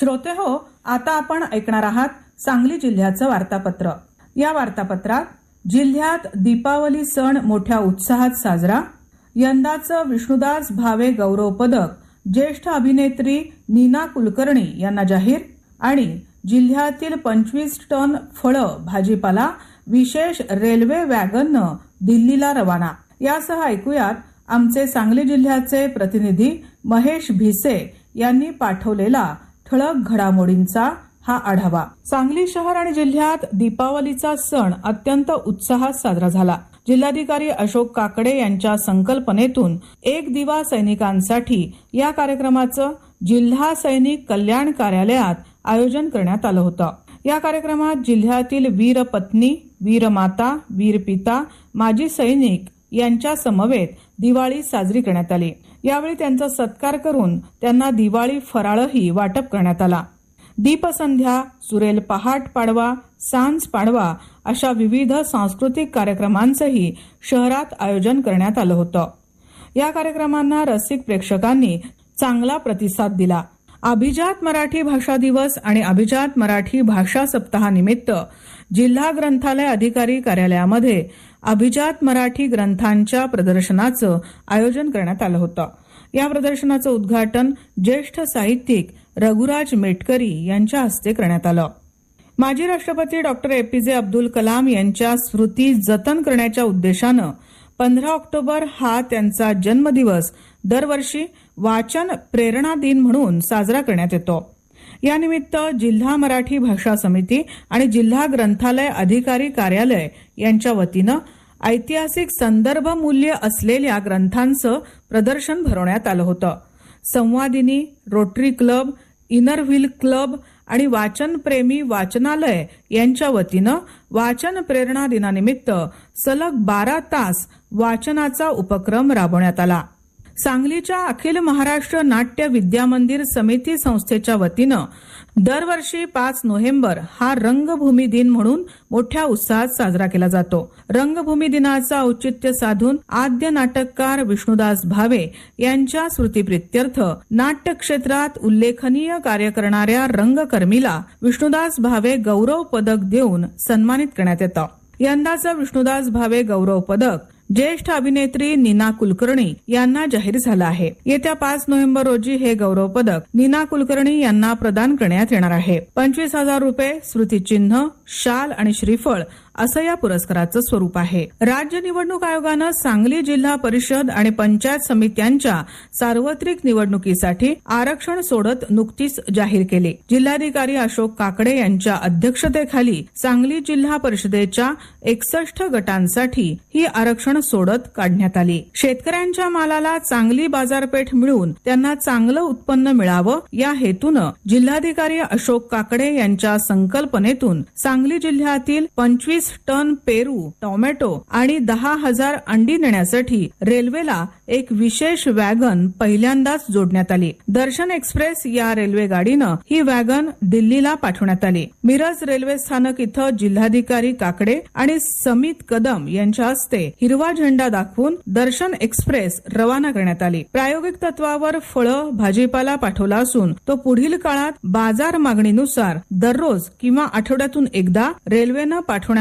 श्रोते हो आता आपण ऐकणार आहात सांगली जिल्ह्याचं वार्तापत्र. या वार्तापत्रात जिल्ह्यात दीपावली सण मोठ्या उत्साहात साजरा. यंदाचं विष्णुदास भावे गौरव पदक ज्येष्ठ अभिनेत्री नीना कुलकर्णी यांना जाहीर आणि जिल्ह्यातील पंचवीस टन फळं भाजीपाला विशेष रेल्वे वॅगननं दिल्लीला रवाना. यासह ऐकूयात आमचे सांगली जिल्ह्याचे प्रतिनिधी महेश भिसे यांनी पाठवलेला ठळक घडामोडींचा हा आढावा. सांगली शहर आणि जिल्ह्यात दीपावलीचा सण अत्यंत उत्साहात साजरा झाला. जिल्हाधिकारी अशोक काकडे यांच्या संकल्पनेतून एक दिवा सैनिकांसाठी या कार्यक्रमाचं जिल्हा सैनिक कल्याण कार्यालयात आयोजन करण्यात आलं होतं. या कार्यक्रमात जिल्ह्यातील वीर पत्नी वीर माता वीर पिता माजी सैनिक यांच्या समवेत दिवाळी साजरी करण्यात आली. यावेळी त्यांचा सत्कार करून त्यांना दिवाळी फराळही वाटप करण्यात आला. दीपसंध्या सुरेल पहाट पाडवा सांज पाडवा अशा विविध सांस्कृतिक कार्यक्रमांचंही शहरात आयोजन करण्यात आलं होतं. या कार्यक्रमांना रसिक प्रेक्षकांनी चांगला प्रतिसाद दिला. अभिजात मराठी भाषा दिवस आणि अभिजात मराठी भाषा सप्ताहानिमित्त जिल्हा ग्रंथालय अधिकारी कार्यालयामध्ये अभिजात मराठी ग्रंथांच्या प्रदर्शनाचं आयोजन करण्यात आलं होतं. या प्रदर्शनाचं उद्घाटन ज्येष्ठ साहित्यिक रघुराज मेटकरी यांच्या हस्ते करण्यात आलं. माजी राष्ट्रपती डॉक्टर एपीजे अब्दुल कलाम यांच्या स्मृती जतन करण्याच्या उद्देशानं पंधरा ऑक्टोबर हा त्यांचा जन्मदिवस दरवर्षी वाचन प्रेरणा दिन म्हणून साजरा करण्यात येतो. यानिमित्त जिल्हा मराठी भाषा समिती आणि जिल्हा ग्रंथालय अधिकारी कार्यालय यांच्या वतीनं ऐतिहासिक संदर्भ मूल्य असलेल्या ग्रंथांचं प्रदर्शन भरवण्यात आलं होतं. संवादिनी rotary club inner wheel club आणि वाचनप्रेमी वाचनालय यांच्या वतीनं वाचन प्रेरणा दिनानिमित्त सलग बारा तास वाचनाचा उपक्रम राबवण्यात आला. सांगलीच्या अखिल महाराष्ट्र नाट्य विद्यामंदिर समिती संस्थेच्या वतीनं दरवर्षी पाच नोव्हेंबर हा रंगभूमी दिन म्हणून मोठ्या उत्साहात साजरा केला जातो. रंगभूमी दिनाचा औचित्य साधून आद्य नाटककार विष्णुदास भावे यांच्या स्मृतीप्रित्यर्थ नाट्य क्षेत्रात उल्लेखनीय कार्य करणाऱ्या रंगकर्मीला विष्णुदास भावे गौरव पदक देऊन सन्मानित करण्यात येतं. यंदाचं विष्णुदास भावे गौरव पदक ज्येष्ठ अभिनेत्री नीना कुलकर्णी यांना जाहीर झालं आहे. येत्या पाच नोव्हेंबर रोजी हे गौरव पदक नीना कुलकर्णी यांना प्रदान करण्यात येणार आहे. पंचवीस हजार रुपये स्मृतिचिन्ह शाल आणि श्रीफळ असं या पुरस्काराचं स्वरूप आहे. राज्य निवडणूक आयोगानं सांगली जिल्हा परिषद आणि पंचायत समित्यांच्या सार्वत्रिक निवडणुकीसाठी आरक्षण सोडत नुकतीच जाहीर केली. जिल्हाधिकारी अशोक काकडे यांच्या अध्यक्षतेखाली सांगली जिल्हा परिषदेच्या एकसष्ट गटांसाठी ही आरक्षण सोडत काढण्यात आली. शेतकऱ्यांच्या मालाला चांगली बाजारपेठ मिळून त्यांना चांगलं उत्पन्न मिळावं या हेतूनं जिल्हाधिकारी अशोक काकडे यांच्या संकल्पनेतून सांगली जिल्ह्यातील पंचवीस टन पेरू टोमॅटो आणि दहा हजार अंडी नेण्यासाठी रेल्वेला एक विशेष वॅगन पहिल्यांदाच जोडण्यात आली. दर्शन एक्सप्रेस या रेल्वे गाडीनं ही वॅगन दिल्लीला पाठवण्यात आली. मिरज रेल्वे स्थानक इथं जिल्हाधिकारी काकडे आणि समित कदम यांच्या हस्ते हिरवा झेंडा दाखवून दर्शन एक्सप्रेस रवाना करण्यात आली. प्रायोगिक तत्वावर फळं भाजीपाला पाठवला असून तो पुढील काळात बाजार मागणीनुसार दररोज किंवा आठवड्यातून एकदा रेल्वेनं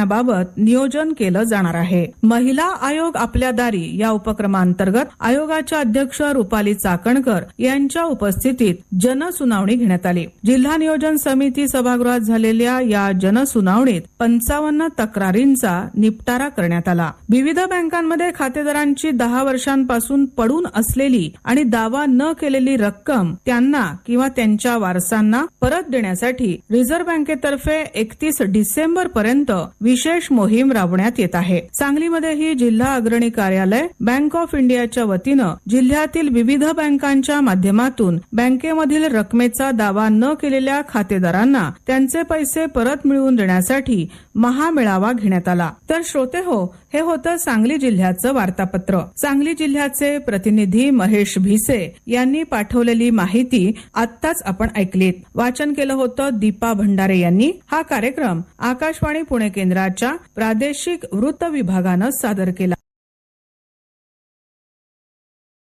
करण्याबाबत नियोजन केलं जाणार आहे. महिला आयोग आपल्या दारी या उपक्रमांतर्गत आयोगाच्या अध्यक्ष रुपाली चाकणकर यांच्या उपस्थितीत जनसुनावणी घेण्यात आली. जिल्हा नियोजन समिती सभागृहात झालेल्या या जनसुनावणीत पंचावन्न तक्रारींचा निपटारा करण्यात आला. विविध बँकांमध्ये खातेदारांची दहा वर्षांपासून पडून असलेली आणि दावा न केलेली रक्कम त्यांना किंवा त्यांच्या वारसांना परत देण्यासाठी रिझर्व्ह बँकेतर्फे एकतीस डिसेंबर पर्यंत विशेष मोहीम राबवण्यात येत आहे. सांगलीमध्येही जिल्हा अग्रणी कार्यालय बँक ऑफ इंडियाच्या वतीनं जिल्ह्यातील विविध बँकांच्या माध्यमातून बँकेमधील रकमेचा दावा न केलेल्या खातेदारांना त्यांचे पैसे परत मिळवून देण्यासाठी महामेळावा घेण्यात आला. तर श्रोते हो हे होतं सांगली जिल्ह्याचं वार्तापत्र. सांगली जिल्ह्याचे प्रतिनिधी महेश भिसे यांनी पाठवलेली माहिती आत्ताच आपण ऐकलीत. वाचन केलं होतं दीपा भंडारे यांनी. हा कार्यक्रम आकाशवाणी पुणे केंद्राच्या प्रादेशिक वृत्त विभागानं सादर केला.